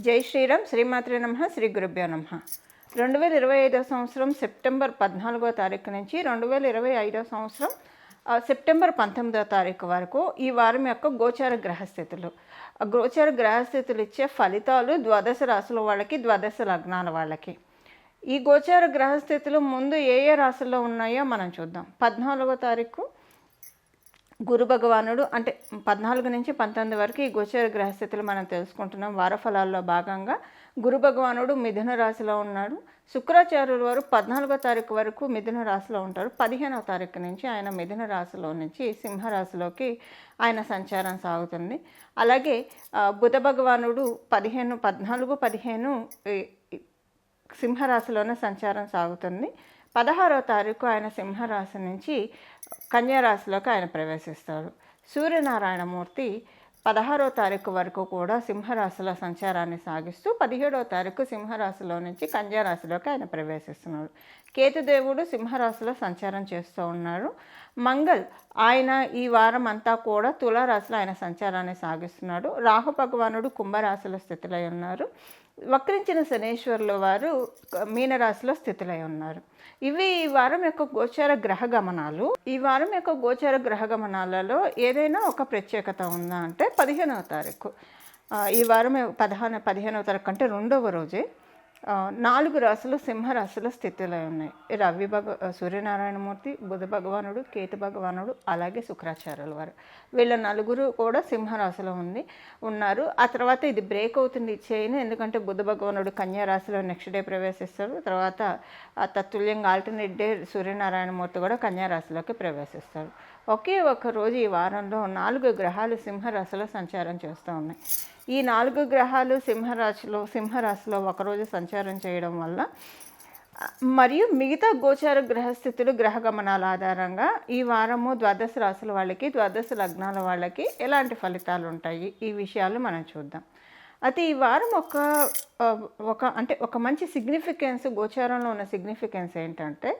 జై శ్రీరామ్ శ్రీమాత్రే నమ శ్రీ గురుభ్యో నమ. రెండు వేల ఇరవై ఐదో సంవత్సరం సెప్టెంబర్ పద్నాలుగో తారీఖు నుంచి రెండు వేల ఇరవై ఐదో సంవత్సరం ఆ, సెప్టెంబర్ పంతొమ్మిదో తారీఖు వరకు ఈ వారం యొక్క గోచార గ్రహస్థితులు. ఆ గోచార గ్రహస్థితులు ఇచ్చే ఫలితాలు ద్వాదశ రాశుల వాళ్ళకి ద్వాదశ లగ్నాల వాళ్ళకి. ఈ గోచార గ్రహస్థితులు ముందు ఏ ఏ రాసుల్లో ఉన్నాయో మనం చూద్దాం. పద్నాలుగో తారీఖు గురు భగవానుడు అంటే పద్నాలుగు నుంచి పంతొమ్మిది వరకు ఈ గోచర గ్రహస్థితులు మనం తెలుసుకుంటున్నాం. వారఫలాల్లో భాగంగా గురు భగవానుడు మిథున రాశిలో ఉన్నాడు. శుక్రాచార్యుల వారు పద్నాలుగో తారీఖు వరకు మిథున రాశిలో ఉంటారు. పదిహేనవ తారీఖు నుంచి ఆయన మిథున రాశిలో నుంచి సింహరాశిలోకి ఆయన సంచారం సాగుతుంది. అలాగే బుధ భగవానుడు పదిహేను పద్నాలుగు పదిహేను సింహరాశిలోనే సంచారం సాగుతుంది. పదహారో తారీఖు ఆయన సింహరాశి నుంచి కన్యారాశిలోకి ఆయన ప్రవేశిస్తారు సూర్యనారాయణమూర్తి పదహారో తారీఖు వరకు కూడా సింహరాశిలో సంచారాన్ని సాగిస్తూ పదిహేడో తారీఖు సింహరాశిలో నుంచి కన్యారాశిలోకి ఆయన ప్రవేశిస్తున్నాడు. కేతుదేవుడు సింహరాశిలో సంచారం చేస్తూ ఉన్నాడు. మంగళ్ ఆయన ఈ వారం అంతా కూడా తులారాశిలో ఆయన సంచారాన్ని సాగిస్తున్నాడు. రాహు భగవానుడు కుంభరాశిలో స్థితిలో ఉన్నారు. వక్రించిన శనేశ్వరుల వారు మీనరాశిలో స్థితులై ఉన్నారు. ఇవి ఈ వారం యొక్క గోచార గ్రహ గమనాలు. ఈ వారం యొక్క గోచార గ్రహ గమనాలలో ఏదైనా ఒక ప్రత్యేకత ఉందా అంటే పదిహేనవ తారీఖు. ఈ వారం పదహాన పదిహేనవ తారీఖు అంటే రెండవ రోజే. నాలుగు రాసులు సింహరాశుల స్థితిలో ఉన్నాయి. రవి భగ సూర్యనారాయణమూర్తి బుధ భగవానుడు కేతు భగవానుడు అలాగే శుక్రాచార్యుల వారు. వీళ్ళ నలుగురు కూడా సింహరాశిలో ఉంది ఉన్నారు. ఆ తర్వాత ఇది బ్రేక్ అవుతుంది ఈ చైన్ ఎందుకంటే బుధ భగవానుడు కన్యా రాశిలో నెక్స్ట్ డే ప్రవేశిస్తారు తర్వాత తత్తుల్యంగా ఆల్టర్నేట్ డే సూర్యనారాయణమూర్తి కూడా కన్యా రాశిలోకి ప్రవేశిస్తారు ఒకే ఒక రోజు ఈ వారంలో నాలుగు గ్రహాలు సింహరాశిలో సంచారం చేస్తూ ఉన్నాయి. ఈ నాలుగు గ్రహాలు సింహరాశిలో సింహరాశిలో ఒకరోజు సంచారం చేయడం వల్ల మరియు మిగతా గోచార గ్రహస్థితులు గ్రహ గమనాల ఆధారంగా ఈ వారము ద్వాదశ రాశుల వాళ్ళకి ద్వాదశ లగ్నాల వాళ్ళకి ఎలాంటి ఫలితాలు ఉంటాయి? ఈ విషయాలు మనం చూద్దాం. అయితే ఈ వారం ఒక ఒక అంటే ఒక మంచి సిగ్నిఫికెన్స్ గోచారంలో ఉన్న సిగ్నిఫికెన్స్ ఏంటంటే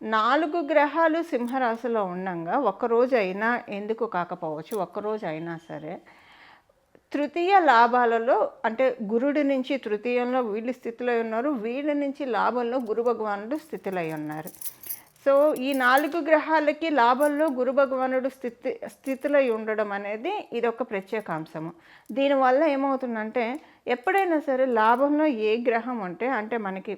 నాలుగు గ్రహాలు సింహరాశిలో ఉండగా ఒక్కరోజు అయినా ఎందుకు కాకపోవచ్చు ఒక్కరోజు అయినా సరే తృతీయ లాభాలలో అంటే గురుడి నుంచి తృతీయంలో వీళ్ళు స్థితిలో ఉన్నారు వీళ్ళ నుంచి లాభంలో గురు భగవానుడు స్థితిలో ఉన్నారు. సో ఈ నాలుగు గ్రహాలకి లాభంలో గురు భగవానుడు స్థితి స్థితిలో ఉండడం అనేది ఇది ఒక ప్రత్యేక అంశము దీనివల్ల ఏమవుతుందంటే ఎప్పుడైనా సరే లాభంలో ఏ గ్రహం ఉంటే అంటే మనకి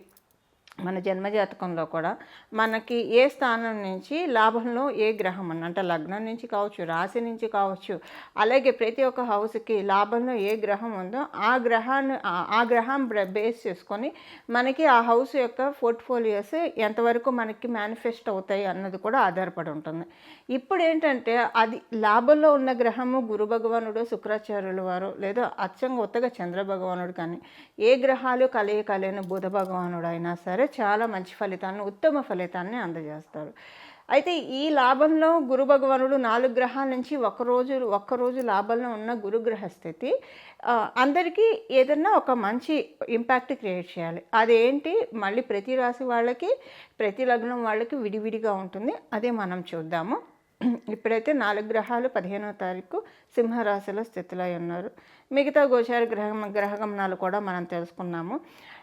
మన జన్మజాతకంలో కూడా మనకి ఏ స్థానం నుంచి లాభంలో ఏ గ్రహం అని అంటే లగ్నం నుంచి కావచ్చు రాశి నుంచి కావచ్చు అలాగే ప్రతి ఒక్క హౌస్కి లాభంలో ఏ గ్రహం ఉందో ఆ గ్రహాన్ని ఆ- గ్రహం బేస్ చేసుకొని మనకి ఆ హౌస్ యొక్క పోర్ట్ఫోలియోస్ ఎంతవరకు మనకి మేనిఫెస్ట్ అవుతాయి అన్నది కూడా ఆధారపడి ఉంటుంది. ఇప్పుడు ఏంటంటే అది లాభంలో ఉన్న గ్రహము గురు భగవానుడు శుక్రాచార్యుల వారు లేదా అచ్చంగా ఉత్తగా చంద్ర భగవానుడు కానీ ఏ గ్రహాలు కలయిక లేని బుధ భగవానుడు అయినా సరే చాలా మంచి ఫలితాలను ఉత్తమ ఫలితాన్ని అందజేస్తారు. అయితే ఈ లాభంలో గురు భగవానుడు నాలుగు గ్రహాల నుంచి ఒకరోజు ఒక్కరోజు లాభంలో ఉన్న గురుగ్రహ స్థితి అందరికీ ఏదన్నా ఒక మంచి ఇంపాక్ట్ క్రియేట్ చేయాలి. అదేంటి? మళ్ళీ ప్రతి రాశి వాళ్ళకి ప్రతి లగ్నం వాళ్ళకి విడివిడిగా ఉంటుంది. అదే మనం చూద్దాము. ఇప్పుడైతే నాలుగు గ్రహాలు పదిహేనో తారీఖు సింహరాశిలో స్థితిలో ఉన్నారు. మిగతా గోచార గ్రహ గ్రహగమనాలు కూడా మనం తెలుసుకున్నాము.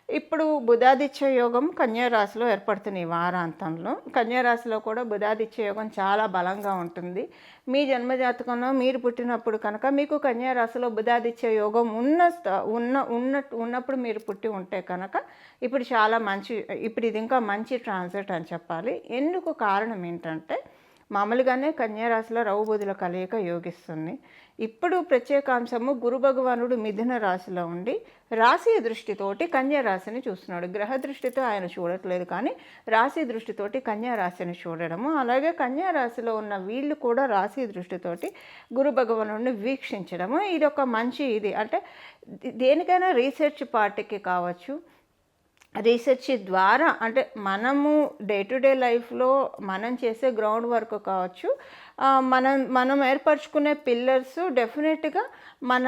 ఇప్పుడు బుధాదిత్య యోగం కన్యారాశిలో ఏర్పడుతుంది ఈ వారాంతంలో. కన్యారాశిలో కూడా బుధాదిత్య యోగం చాలా బలంగా ఉంటుంది. మీ జన్మజాతకంలో మీరు పుట్టినప్పుడు కనుక మీకు కన్యారాశిలో బుధాదిత్య యోగం ఉన్న స్థ- ఉన్న ఉన్నప్పుడు మీరు పుట్టి ఉంటే కనుక ఇప్పుడు చాలా మంచి ఇప్పుడు ఇది ఇంకా మంచి ట్రాన్సిట్ అని చెప్పాలి. ఎందుకు కారణం ఏంటంటే మామూలుగానే కన్యారాశిలో రౌబుధుల కలయిక యోగిస్తుంది. ఇప్పుడు ప్రత్యేకాంశము గురు భగవానుడు మిథున రాశిలో ఉండి రాశి దృష్టితోటి కన్యా రాశిని చూస్తున్నాడు. గ్రహ దృష్టితో ఆయన చూడట్లేదు కానీ రాశి దృష్టితోటి కన్యా రాశిని చూడడము అలాగే కన్యా రాశిలో ఉన్న వీళ్ళు కూడా రాశి దృష్టితోటి గురు భగవానుడిని వీక్షించడము. ఇది ఒక మంచి ఇది. అంటే దేనికైనా రీసెర్చ్ పార్టీకి కావచ్చు రీసెర్చ్ ద్వారా అంటే మనము డే టు డే లైఫ్లో మనం చేసే గ్రౌండ్ వర్క్ కావచ్చు మనం మనం ఏర్పరచుకునే పిల్లర్స్ డెఫినెట్గా మన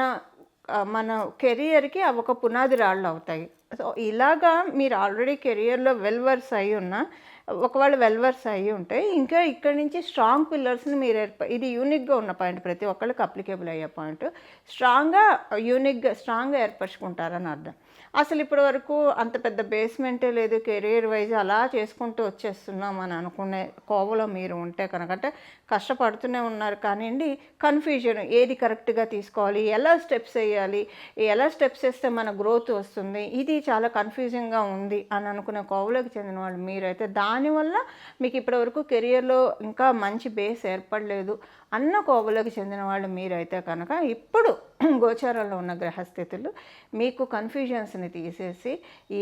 మన కెరియర్కి అవి ఒక పునాది రాళ్ళు అవుతాయి. సో ఇలాగా మీరు ఆల్రెడీ కెరియర్లో వెల్ వర్స్ అయి ఉన్న ఒకవేళ వెల్వర్స్ అయ్యి ఉంటే ఇంకా ఇక్కడ నుంచి స్ట్రాంగ్ పిల్లర్స్ని మీరు ఏర్ప ఇది యూనిక్గా ఉన్న పాయింట్ ప్రతి ఒక్కళ్ళకి అప్లికేబుల్ అయ్యే పాయింట్. స్ట్రాంగ్గా యూనిక్గా స్ట్రాంగ్గా ఏర్పరచుకుంటారని అర్థం. అసలు ఇప్పటి వరకు అంత పెద్ద బేస్మెంటే లేదు కెరీర్ వైజ్ అలా చేసుకుంటూ వచ్చేస్తున్నాం అని అనుకునే కోవలో మీరు ఉంటే కనుక అంటే కష్టపడుతూనే ఉన్నారు కానివ్వండి కన్ఫ్యూజన్ ఏది కరెక్ట్గా తీసుకోవాలి ఎలా స్టెప్స్ వేయాలి ఎలా స్టెప్స్ వేస్తే మన గ్రోత్ వస్తుంది ఇది చాలా కన్ఫ్యూజింగ్గా ఉంది అని అనుకునే కోవలోకి చెందిన వాళ్ళు మీరైతే దాని దానివల్ల మీకు ఇప్పటివరకు కెరియర్లో ఇంకా మంచి బేస్ ఏర్పడలేదు అన్న కోవలోకి చెందిన వాళ్ళు మీరైతే కనుక ఇప్పుడు గోచారంలో ఉన్న గ్రహస్థితులు మీకు కన్ఫ్యూజన్స్ని తీసేసి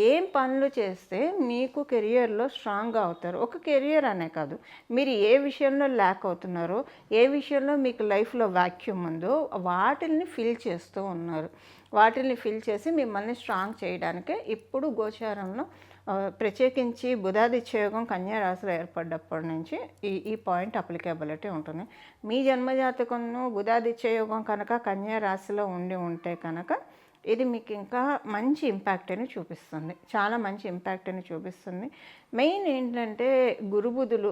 ఏం పనులు చేస్తే మీకు కెరియర్లో స్ట్రాంగ్గా అవుతారు. ఒక కెరియర్ అనే కాదు. మీరు ఏ విషయంలో ల్యాక్ అవుతున్నారో ఏ విషయంలో మీకు లైఫ్లో వాక్యూమ్ ఉందో వాటిని ఫిల్ చేస్తూ ఉన్నారు. వాటిని ఫిల్ చేసి మిమ్మల్ని స్ట్రాంగ్ చేయడానికే ఇప్పుడు గోచారంలో ప్రత్యేకించి బుధాదిత్యయోగం కన్యా రాశిలో ఏర్పడ్డప్పటి నుంచి ఈ ఈ పాయింట్ అప్లికేబిలిటీ ఉంటుంది. మీ జన్మజాతకంలో బుధాదిత్యయోగం కనుక కన్యా రాశిలో ఉండి ఉంటే కనుక ఇది మీకు ఇంకా మంచి ఇంపాక్ట్ని చూపిస్తుంది. చాలా మంచి ఇంపాక్ట్ని చూపిస్తుంది. మెయిన్ ఏంటంటే గురుబుధులు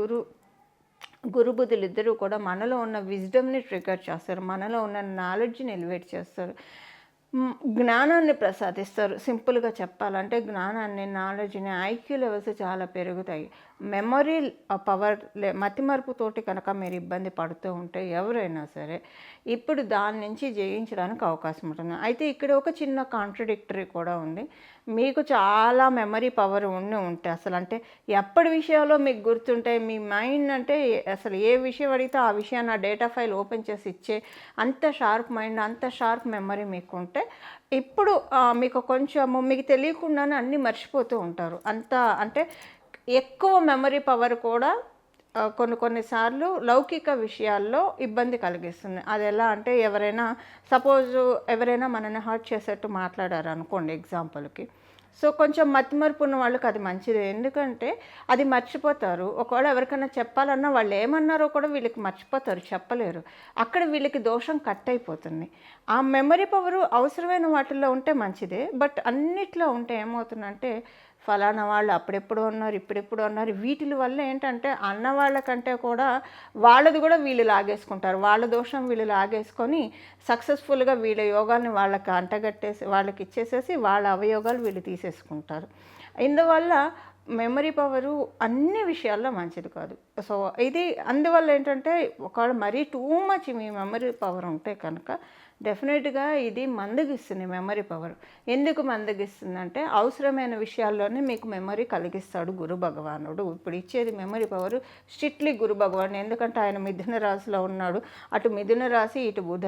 గురు గురుబుధులు ఇద్దరూ కూడా మనలో ఉన్న విజ్డమ్ని ట్రిగర్ చేస్తారు. మనలో ఉన్న నాలెడ్జ్ని ఎలివేట్ చేస్తారు. జ్ఞానాన్ని ప్రసాదిస్తారు. సింపుల్గా చెప్పాలంటే జ్ఞానాన్ని నాలెడ్జ్ని ఐక్యూ లెవెల్స్ చాలా పెరుగుతాయి. మెమొరీ పవర్ మతిమరుపుతోటి కనుక మీరు ఇబ్బంది పడుతూ ఉంటే ఎవరైనా సరే ఇప్పుడు దాని నుంచి జయించడానికి అవకాశం ఉంటుంది. అయితే ఇక్కడ ఒక చిన్న కాంట్రడిక్టరీ కూడా ఉంది. మీకు చాలా మెమరీ పవర్ ఉండి ఉంటే అసలు అంటే ఎప్పటి విషయాల్లో మీకు గుర్తుంటాయి మీ మైండ్ అంటే అసలు ఏ విషయం అడిగితే ఆ విషయాన్ని ఆ డేటా ఫైల్ ఓపెన్ చేసి ఇచ్చే అంత షార్ప్ మైండ్ అంత షార్ప్ మెమరీ మీకు ఉంటే ఇప్పుడు మీకు కొంచెము మీకు తెలియకుండానే అన్నీ మర్చిపోతూ ఉంటారు. అంత అంటే ఎక్కువ మెమరీ పవర్ కూడా కొన్ని కొన్నిసార్లు లౌకిక విషయాల్లో ఇబ్బంది కలిగిస్తుంది. అది ఎలా అంటే ఎవరైనా సపోజ్ ఎవరైనా మనల్ని హర్ట్ చేసేట్టు మాట్లాడారు అనుకోండి ఎగ్జాంపుల్కి. సో కొంచెం మతిమరుపు ఉన్న వాళ్ళకి అది మంచిదే. ఎందుకంటే అది మర్చిపోతారు. ఒకవేళ ఎవరికైనా చెప్పాలన్నా వాళ్ళు ఏమన్నారో కూడా వీళ్ళకి మర్చిపోతారు చెప్పలేరు. అక్కడ వీళ్ళకి దోషం కట్ అయిపోతుంది. ఆ మెమరీ పవరు అవసరమైన వాటిల్లో ఉంటే మంచిదే. బట్ అన్నిట్లో ఉంటే ఏమవుతుందంటే ఫలానా వాళ్ళు అప్పుడెప్పుడు ఉన్నారు ఇప్పుడెప్పుడు ఉన్నారు. వీటి వల్ల ఏంటంటే అన్న వాళ్ళకంటే కూడా వాళ్ళది కూడా వీళ్ళు లాగేసుకుంటారు. వాళ్ళ దోషం వీళ్ళు లాగేసుకొని సక్సెస్ఫుల్గా వీళ్ళ యోగాల్ని వాళ్ళకి అంటగట్టేసి వాళ్ళకి ఇచ్చేసేసి వాళ్ళ అవయోగాలు వీళ్ళు తీసేసుకుంటారు. ఇందువల్ల మెమరీ పవరు అన్ని విషయాల్లో మంచిది కాదు. సో ఇది అందువల్ల ఏంటంటే ఒకవేళ మరీ టూ మచ్ మీ మెమరీ పవర్ ఉంటే కనుక డెఫినెట్గా ఇది మందగిస్తుంది మెమరీ పవర్. ఎందుకు మందగిస్తుంది అంటే అవసరమైన విషయాల్లోనే మీకు మెమరీ కలిగిస్తాడు గురు భగవానుడు. ఇప్పుడు ఇచ్చేది memory power strictly Guru Bhagavan ఎందుకంటే ఆయన మిథున రాశిలో ఉన్నాడు. అటు మిథున రాశి ఇటు బుధ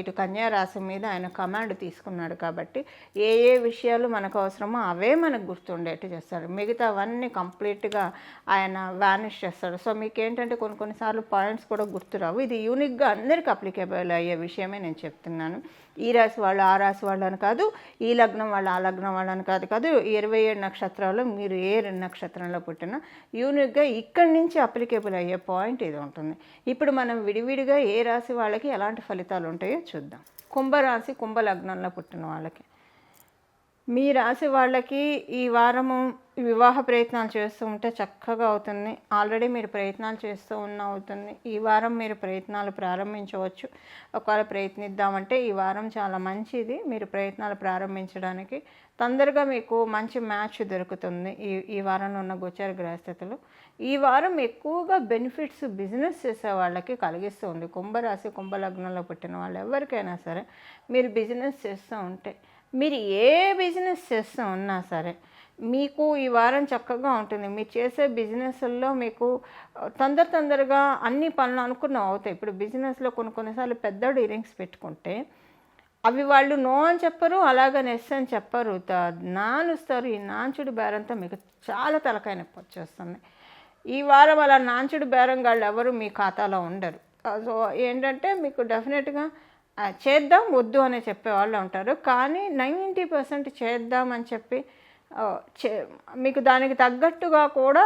ఇటు కన్యా రాశి మీద ఆయన కమాండ్ తీసుకున్నాడు కాబట్టి ఏ ఏ విషయాలు మనకు అవసరమో అవే మనకు గుర్తుండేట్టు చేస్తాడు. మిగతావన్నీ కంప్లీట్గా ఆయన వానిష్ చేస్తాడు. సో మీకు ఏంటంటే కొన్ని కొన్నిసార్లు పాయింట్స్ కూడా గుర్తురావు. ఇది యూనిక్గా అందరికి అప్లికేబుల్ అయ్యే విషయమే నేను చెప్తున్నాను. ఈ రాశి వాళ్ళు ఆ రాశి వాళ్ళని కాదు ఈ లగ్నం వాళ్ళు ఆ లగ్నం వాళ్ళని కాదు కాదు ఇరవై ఏడు నక్షత్రాల్లో మీరు ఏ రెండు నక్షత్రంలో పుట్టినా యూనిక్గా ఇక్కడి నుంచి అప్లికేబుల్ అయ్యే పాయింట్ ఇది ఉంటుంది. ఇప్పుడు మనం విడివిడిగా ఏ రాశి వాళ్ళకి ఎలాంటి ఫలితాలు ఉంటాయో చూద్దాం. కుంభరాశి కుంభ లగ్నంలో పుట్టిన వాళ్ళకి. మీ రాశి వాళ్ళకి ఈ వారము వివాహ ప్రయత్నాలు చేస్తూ ఉంటే చక్కగా అవుతుంది. ఆల్రెడీ మీరు ప్రయత్నాలు చేస్తూ ఉన్న అవుతుంది. ఈ వారం మీరు ప్రయత్నాలు ప్రారంభించవచ్చు. ఒకవేళ ప్రయత్నిద్దామంటే ఈ వారం చాలా మంచిది. మీరు ప్రయత్నాలు ప్రారంభించడానికి తొందరగా మీకు మంచి మ్యాచ్ దొరుకుతుంది ఈ ఈ వారంలో ఉన్న గోచార గ్రహస్థితులు. ఈ వారం ఎక్కువగా బెనిఫిట్స్ బిజినెస్ చేసే వాళ్ళకి కలిగిస్తుంది. కుంభరాశి కుంభలగ్నంలో పుట్టిన వాళ్ళు ఎవరికైనా సరే మీరు బిజినెస్ చేస్తూ ఉంటే మీరు ఏ బిజినెస్ చేస్తూ ఉన్నా సరే మీకు ఈ వారం చక్కగా ఉంటుంది. మీరు చేసే బిజినెస్ల్లో మీకు తొందర తొందరగా అన్ని పనులు అనుకున్న అవుతాయి. ఇప్పుడు బిజినెస్లో కొన్ని కొన్నిసార్లు పెద్ద డీలింగ్స్ పెట్టుకుంటే అవి వాళ్ళు నో అని చెప్పరు అలాగే నెస్ అని చెప్పరు. నానుస్తారు ఈ నాంచుడు బేరంతో మీకు చాలా తలకాయ నొప్పి వచ్చేస్తుంది. ఈ వారం అలా నాంచుడు బేరం వాళ్ళు ఎవరు మీ ఖాతాలో ఉండరు. సో ఏంటంటే మీకు డెఫినెట్గా చేద్దాం వద్దు అని చెప్పేవాళ్ళు ఉంటారు. కానీ నైంటీ పర్సెంట్ చేద్దామని చెప్పి చే మీకు దానికి తగ్గట్టుగా కూడా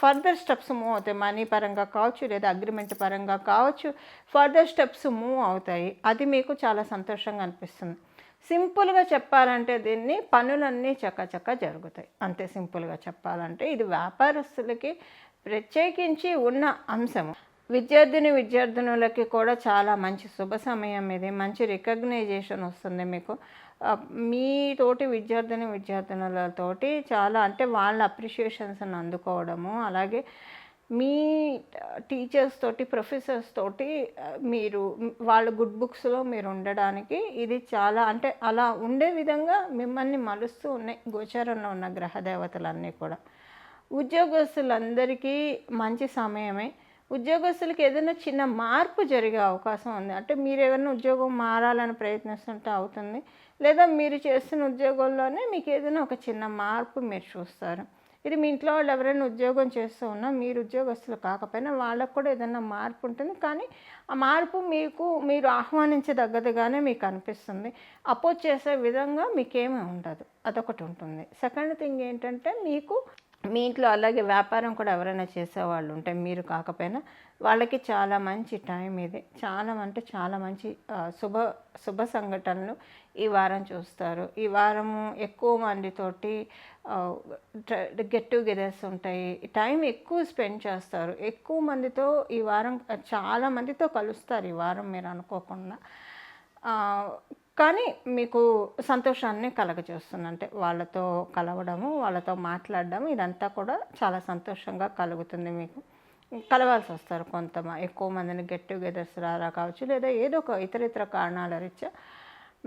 ఫర్దర్ స్టెప్స్ మూవ్ అవుతాయి. మనీ పరంగా కావచ్చు లేదా అగ్రిమెంట్ పరంగా కావచ్చు ఫర్దర్ స్టెప్స్ మూవ్ అవుతాయి. అది మీకు చాలా సంతోషంగా అనిపిస్తుంది. సింపుల్గా చెప్పాలంటే దీన్ని పనులన్నీ చక్కచక్క జరుగుతాయి. అంతే సింపుల్గా చెప్పాలంటే ఇది వ్యాపారస్తులకి ప్రత్యేకించి ఉన్న అంశము. విద్యార్థిని విద్యార్థినులకి కూడా చాలా మంచి శుభ సమయం ఇది. మంచి రికగ్నైజేషన్ వస్తుంది మీకు. మీతోటి మీ తోటి విద్యార్థిని విద్యార్థినులతోటి చాలా అంటే వాళ్ళ అప్రిషియేషన్స్ని అందుకోవడము అలాగే మీ టీచర్స్ తోటి ప్రొఫెసర్స్ తోటి మీరు వాళ్ళ గుడ్ బుక్స్లో మీరు ఉండడానికి ఇది చాలా అంటే అలా ఉండే విధంగా మిమ్మల్ని మలుస్తూ ఉన్నాయి. గోచారంలో ఉన్న గ్రహ దేవతలన్నీ కూడా. ఉద్యోగస్తులందరికీ మంచి సమయమే. ఉద్యోగస్తులకు ఏదైనా చిన్న మార్పు జరిగే అవకాశం ఉంది. అంటే మీరు ఏదైనా ఉద్యోగం మారాలని ప్రయత్నిస్తుంటే అవుతుంది. లేదా మీరు చేస్తున్న ఉద్యోగంలోనే మీకు ఏదైనా ఒక చిన్న మార్పు మీరు చూస్తారు. ఇది మీ ఇంట్లో వాళ్ళు ఎవరైనా ఉద్యోగం చేస్తూ ఉన్నా మీరు ఉద్యోగస్తులు కాకపోయినా వాళ్ళకు కూడా ఏదైనా మార్పు ఉంటుంది. కానీ ఆ మార్పు మీకు మీరు ఆహ్వానించదగ్గదిగానే మీకు అనిపిస్తుంది. అపోజ్ చేసే విధంగా మీకేమీ ఉండదు. అదొకటి ఉంటుంది. సెకండ్ థింగ్ ఏంటంటే మీకు మీ ఇంట్లో అలాగే వ్యాపారం కూడా ఎవరైనా చేసేవాళ్ళు ఉంటే మీరు కాకపోయినా వాళ్ళకి చాలా మంచి టైం ఇది. చాలా అంటే చాలా మంచి శుభ శుభ సంఘటనలు ఈ వారం చూస్తారు. ఈ వారము ఎక్కువ మందితోటి గెట్ టుగెదర్స్ ఉంటాయి. టైం ఎక్కువ స్పెండ్ చేస్తారు. ఎక్కువ మందితో ఈ వారం చాలా మందితో కలుస్తారు ఈ వారం మీరు అనుకోకుండా. కానీ మీకు సంతోషాన్ని కలగజేస్తుంది. అంటే వాళ్ళతో కలవడము వాళ్ళతో మాట్లాడడం ఇదంతా కూడా చాలా సంతోషంగా కలుగుతుంది మీకు. కలవాల్సి వస్తారు కొంత ఎక్కువ మందిని గెట్ టుగెదర్స్ రారా కావచ్చు లేదా ఏదో ఒక ఇతర ఇతర కారణాల రీత్యా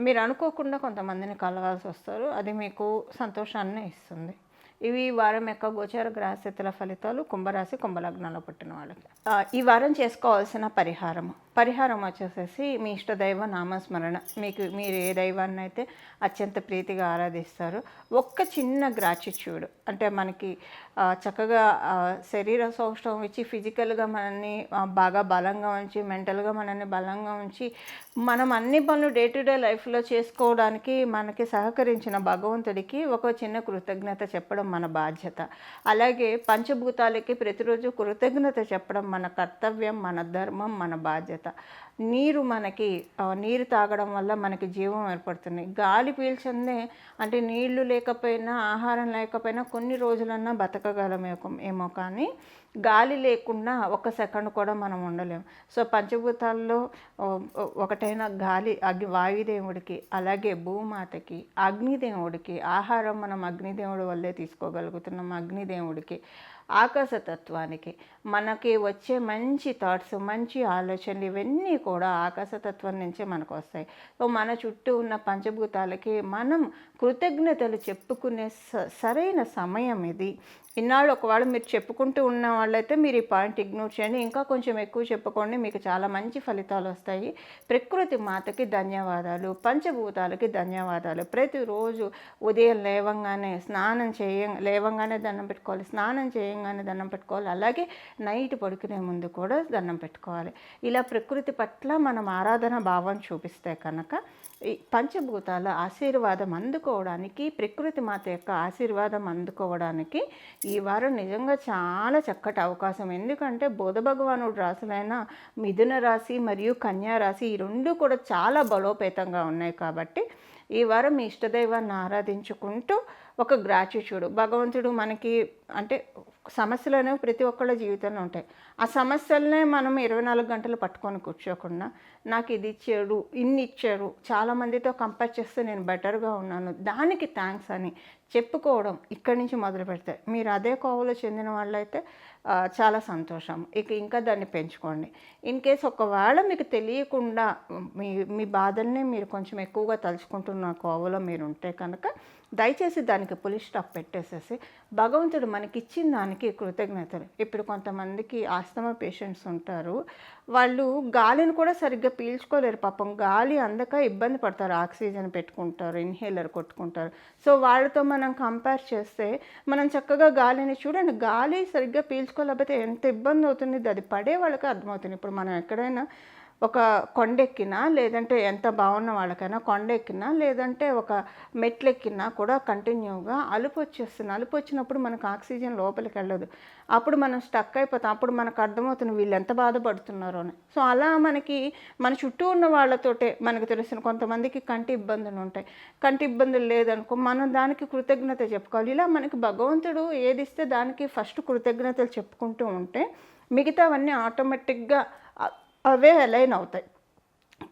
మీరు అనుకోకుండా కొంతమందిని కలవాల్సి వస్తారు. అది మీకు సంతోషాన్ని ఇస్తుంది. ఇవి వారం యొక్క గోచార గ్రహస్థితుల ఫలితాలు కుంభరాశి కుంభలగ్నంలో పుట్టిన వాళ్ళకి. ఈ వారం చేసుకోవాల్సిన పరిహారము? పరిహారం వచ్చేసేసి మీ ఇష్ట దైవ నామస్మరణ. మీకు మీరు ఏ దైవాన్ని అయితే అత్యంత ప్రీతిగా ఆరాధిస్తారు ఒక్క చిన్న గ్రాటిట్యూడ్ అంటే మనకి చక్కగా శరీర సౌష్ఠవం ఇచ్చి ఫిజికల్గా మనల్ని బాగా బలంగా ఉంచి మెంటల్గా మనల్ని బలంగా ఉంచి మనం అన్ని పనులు డే టు డే లైఫ్లో చేసుకోవడానికి మనకి సహకరించిన భగవంతుడికి ఒక చిన్న కృతజ్ఞత చెప్పడం మన బాధ్యత. అలాగే పంచభూతాలకి ప్రతిరోజు కృతజ్ఞత చెప్పడం మన కర్తవ్యం మన ధర్మం మన బాధ్యత. నీరు మనకి నీరు తాగడం వల్ల మనకి జీవం ఏర్పడుతుంది. గాలి పీల్చందే అంటే నీళ్ళు లేకపోయినా ఆహారం లేకపోయినా కొన్ని రోజులన్నా బతకగలమేమో ఏమో కానీ గాలి లేకుండా ఒక సెకండ్ కూడా మనం ఉండలేము సో పంచభూతాల్లో ఒకటైన గాలి అగ్ని వాయుదేవుడికి అలాగే భూమాతకి అగ్నిదేవుడికి ఆహారం మనం అగ్నిదేవుడి వల్లే తీసుకోగలుగుతున్నాం అగ్నిదేవుడికి. ఆకాశతత్వానికి. మనకి వచ్చే మంచి థాట్స్ మంచి ఆలోచనలు ఇవన్నీ కూడా ఆకాశతత్వం నుంచే మనకు వస్తాయి. సో మన చుట్టూ ఉన్న పంచభూతాలకి మనం కృతజ్ఞతలు చెప్పుకునే స- సరైన సమయం ఇది. ఇన్నాళ్ళు ఒకవేళ మీరు చెప్పుకుంటూ ఉన్న వాళ్ళైతే మీరు ఈ పాయింట్ ఇగ్నోర్ చేయండి. ఇంకా కొంచెం ఎక్కువ చెప్పుకోండి మీకు చాలా మంచి ఫలితాలు వస్తాయి. ప్రకృతి మాతకి ధన్యవాదాలు పంచభూతాలకి ధన్యవాదాలు. ప్రతిరోజు ఉదయం లేవంగానే స్నానం చేయ లేవంగానే దండం పెట్టుకోవాలి స్నానం చేయంగానే దండం పెట్టుకోవాలి. అలాగే నైట్ పడుకునే ముందు కూడా దండం పెట్టుకోవాలి. ఇలా ప్రకృతి పట్ల మనం ఆరాధన భావం చూపిస్తే కనుక పంచభూతాల ఆశీర్వాదం అందుకోవడానికి ప్రకృతి మాత యొక్క ఆశీర్వాదం అందుకోవడానికి ఈ వారం నిజంగా చాలా చక్కటి అవకాశం. ఎందుకంటే బుధ భగవానుడు రాసులైన మిథున రాశి మరియు కన్యా రాశి ఈ రెండు కూడా చాలా బలోపేతంగా ఉన్నాయి కాబట్టి ఈ వారం మీ ఇష్టదైవాన్ని ఆరాధించుకుంటూ ఒక గ్రాటిట్యూడ్ భగవంతుడు మనకి అంటే సమస్యలు అనేవి ప్రతి ఒక్కళ్ళ జీవితంలో ఉంటాయి. ఆ సమస్యలనే మనం ఇరవై నాలుగు గంటలు పట్టుకొని కూర్చోకుండా నాకు ఇది ఇచ్చాడు ఇన్ని ఇచ్చాడు చాలా మందితో కంపేర్ చేస్తే నేను బెటర్గా ఉన్నాను దానికి థ్యాంక్స్ అని చెప్పుకోవడం ఇక్కడి నుంచి మొదలు పెడతాయి. మీరు అదే కోవలో చెందిన వాళ్ళైతే చాలా సంతోషం. ఇక ఇంకా దాన్ని పెంచుకోండి. ఇన్ కేస్ ఒకవేళ మీకు తెలియకుండా మీ మీ బాధల్ని మీరు కొంచెం ఎక్కువగా తలుచుకుంటున్న కోవలో మీరు ఉంటే కనుక దయచేసి దానికి పులి స్టాప్ పెట్టేసేసి భగవంతుడు మనకి ఇచ్చిన దానికి కృతజ్ఞతలు. ఇప్పుడు కొంతమందికి ఆస్తమా పేషెంట్స్ ఉంటారు. వాళ్ళు గాలిని కూడా సరిగ్గా పీల్చుకోలేరు పాపం. గాలి అందక ఇబ్బంది పడతారు. ఆక్సిజన్ పెట్టుకుంటారు ఇన్హేలర్ కొట్టుకుంటారు. సో వాళ్ళతో మనం కంపేర్ చేస్తే మనం చక్కగా గాలిని చూడండి. గాలి సరిగ్గా పీల్చుకోలేకపోతే ఎంత ఇబ్బంది అవుతుంది? అది పడే వాళ్ళకి అర్థమవుతుంది. ఇప్పుడు మనం ఎక్కడైనా ఒక కొండెక్కినా లేదంటే ఎంత బాగున్న వాళ్ళకైనా కొండెక్కినా లేదంటే ఒక మెట్లెక్కినా కూడా కంటిన్యూగా అలుపు వచ్చేస్తుంది. అలుపు వచ్చినప్పుడు మనకు ఆక్సిజన్ లోపలికి వెళ్ళదు. అప్పుడు మనం స్టక్ అయిపోతాం. అప్పుడు మనకు అర్థమవుతుంది వీళ్ళు ఎంత బాధపడుతున్నారో అని. సో అలా మనకి మన చుట్టూ ఉన్న వాళ్ళతోటే మనకు తెలిసిన కొంతమందికి కంటి ఇబ్బందులు ఉంటాయి. కంటి ఇబ్బందులు లేదనుకో మనం దానికి కృతజ్ఞత చెప్పుకోవాలి. ఇలా మనకి భగవంతుడు ఏది ఇస్తే దానికి ఫస్ట్ కృతజ్ఞతలు చెప్పుకుంటూ ఉంటే మిగతావన్నీ ఆటోమేటిక్గా అవే అలైన్ అవుతాయి.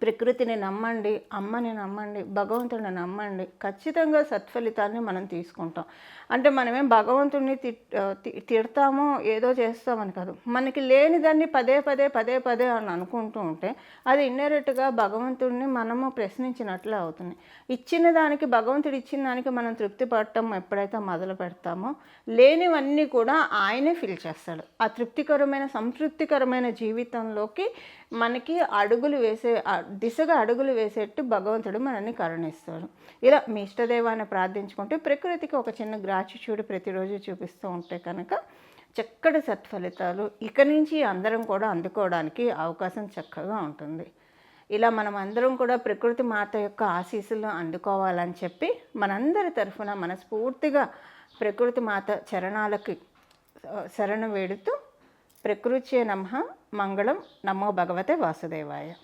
ప్రకృతిని నమ్మండి అమ్మని నమ్మండి భగవంతుడిని నమ్మండి ఖచ్చితంగా సత్ఫలితాన్ని మనం తీసుకుంటాం. అంటే మనమేం భగవంతుడిని తి- తిడతామో ఏదో చేస్తామని కాదు. మనకి లేని దాన్ని పదే పదే పదే పదే అని అనుకుంటూ ఉంటే అది ఇన్నరెట్గా భగవంతుడిని మనము ప్రశ్నించినట్లే అవుతుంది. ఇచ్చిన దానికి భగవంతుడు ఇచ్చిన దానికి మనం తృప్తి పడటం ఎప్పుడైతే మొదలు పెడతామో లేనివన్నీ కూడా ఆయనే ఫిల్ చేస్తాడు. ఆ తృప్తికరమైన సంతృప్తికరమైన జీవితంలోకి మనకి అడుగులు వేసే దిశగా అడుగులు వేసేట్టు భగవంతుడు మనల్ని కరుణిస్తాడు. ఇలా మీ ఇష్టదేవాన్ని ప్రార్థించుకుంటే ప్రకృతికి ఒక చిన్న గ్రాచిట్యూడ్ ప్రతిరోజు చూపిస్తూ ఉంటే కనుక చక్కటి సత్ఫలితాలు ఇక నుంచి అందరం కూడా అందుకోవడానికి అవకాశం చక్కగా ఉంటుంది. ఇలా మనం అందరం కూడా ప్రకృతి మాత యొక్క ఆశీస్సులు అందుకోవాలని చెప్పి మనందరి తరఫున మనస్ఫూర్తిగా ప్రకృతి మాత చరణాలకి శరణు వేడుతూ ప్రకృతి నమ. మంగళం నమో భగవతే వాసుదేవాయ